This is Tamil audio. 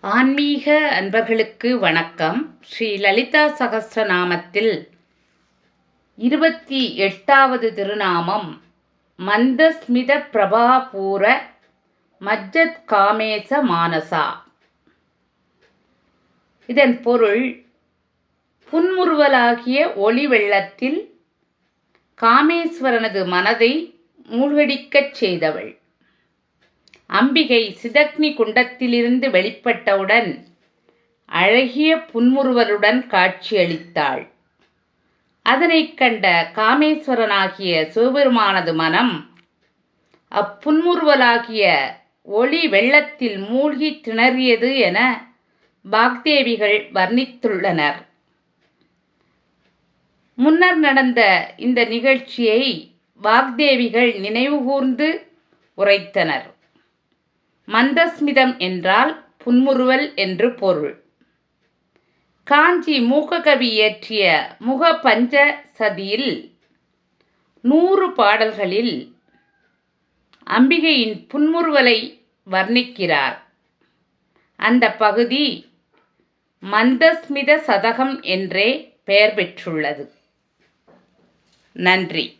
ஆன்மீக அன்பர்களுக்கு வணக்கம். ஸ்ரீ லலிதா சகஸ்ரநாமத்தில் இருபத்தி எட்டாவது திருநாமம் மந்தஸ்மித பிரபாபூர மஜ்ஜத் காமேச மானசா. இதன் பொருள் புன்முறுவலாகிய ஒளி வெள்ளத்தில் காமேஸ்வரனது மனதை மூழ்கடிக்கச் செய்தவள். அம்பிகை சிதக்னி குண்டத்திலிருந்து வெளிப்பட்டவுடன் அழகிய புன்முறுவலுடன் காட்சியளித்தாள். அதனைக் கண்ட காமேஸ்வரனாகிய சிவபெருமானது மனம் அப்புன்முறுவலாகிய ஒளி வெள்ளத்தில் மூழ்கி திணறியது என பாக்தேவிகள் வர்ணித்துள்ளனர். முன்னர் நடந்த இந்த நிகழ்ச்சியை வாக்தேவிகள் நினைவுகூர்ந்து உரைத்தனர். மந்தஸ்மிதம் என்றால் புன்முறுவல் என்று பொருள். காஞ்சி மூககவி இயற்றிய முக பஞ்ச சதியில் நூறு பாடல்களில் அம்பிகையின் புன்முறுவலை வர்ணிக்கிறார். அந்த பகுதி மந்தஸ்மித சதகம் என்றே பெயர் பெற்றுள்ளது. நன்றி.